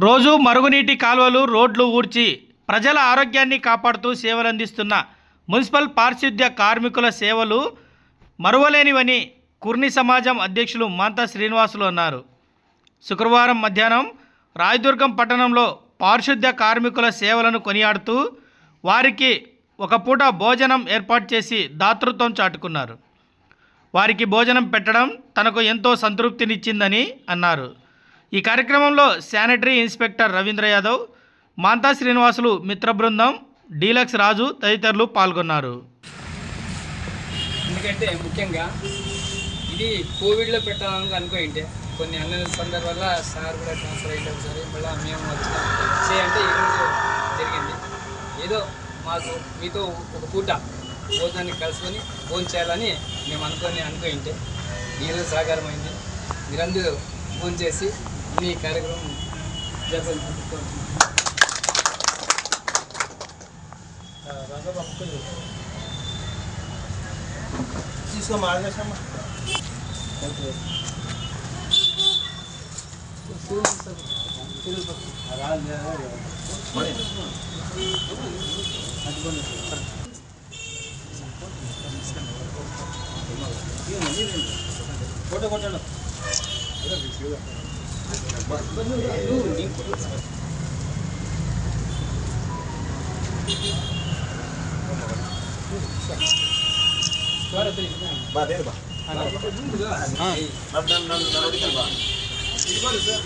రోజు మరుగునీటి కాలువలు రోడ్లు ఊడ్చి ప్రజల ఆరోగ్యాన్ని కాపాడుతూ సేవలందిస్తున్న మున్సిపల్ పారిశుద్ధ్య కార్మికుల సేవలు మరువలేనివని కుర్ని సమాజం అధ్యక్షులు మాంతా శ్రీనివాసులు అన్నారు. శుక్రవారం మధ్యాహ్నం రాయదుర్గం పట్టణంలో పారిశుద్ధ్య కార్మికుల సేవలను కొనియాడుతూ వారికి ఒక పూట భోజనం ఏర్పాటు చేసి దాతృత్వం చాటుకున్నారు. వారికి భోజనం పెట్టడం తనకు ఎంతో సంతృప్తినిచ్చిందని అన్నారు. ఈ కార్యక్రమంలో శానిటరీ ఇన్స్పెక్టర్ రవీంద్ర యాదవ్ మాంతా శ్రీనివాసులు మిత్ర బృందం డీలక్స్ రాజు తదితరులు పాల్గొన్నారు. ఎందుకంటే ముఖ్యంగా ఇది కోవిడ్లో పెట్టాలని అనుకోండి కొన్ని అన్న సందర్భాల సార్ కూడా ట్రాన్స్ఫర్ అయ్యారు సరే మళ్ళీ మేము వచ్చినాం. చేయంటే ఈరోజు జరిగింది. ఏదో మాకు మీతో ఒక పూట భోజనాన్ని కలుసుకొని భోజనం చేయాలని మేము అనుకొని అనుకోండి ఈరోజు సహకారమైంది మీరందరూ భోజనం చేసి మీ కార్యక్రమం జరపాలి ಬಾ ಬೇರೆ ಬಾ ಹಾಂ ನಾನು ನಾನು ನಾನು ಹೊಡಿತೇನೆ ಬಾ ಇದು ಬಾ sir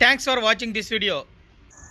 Thanks for watching this video.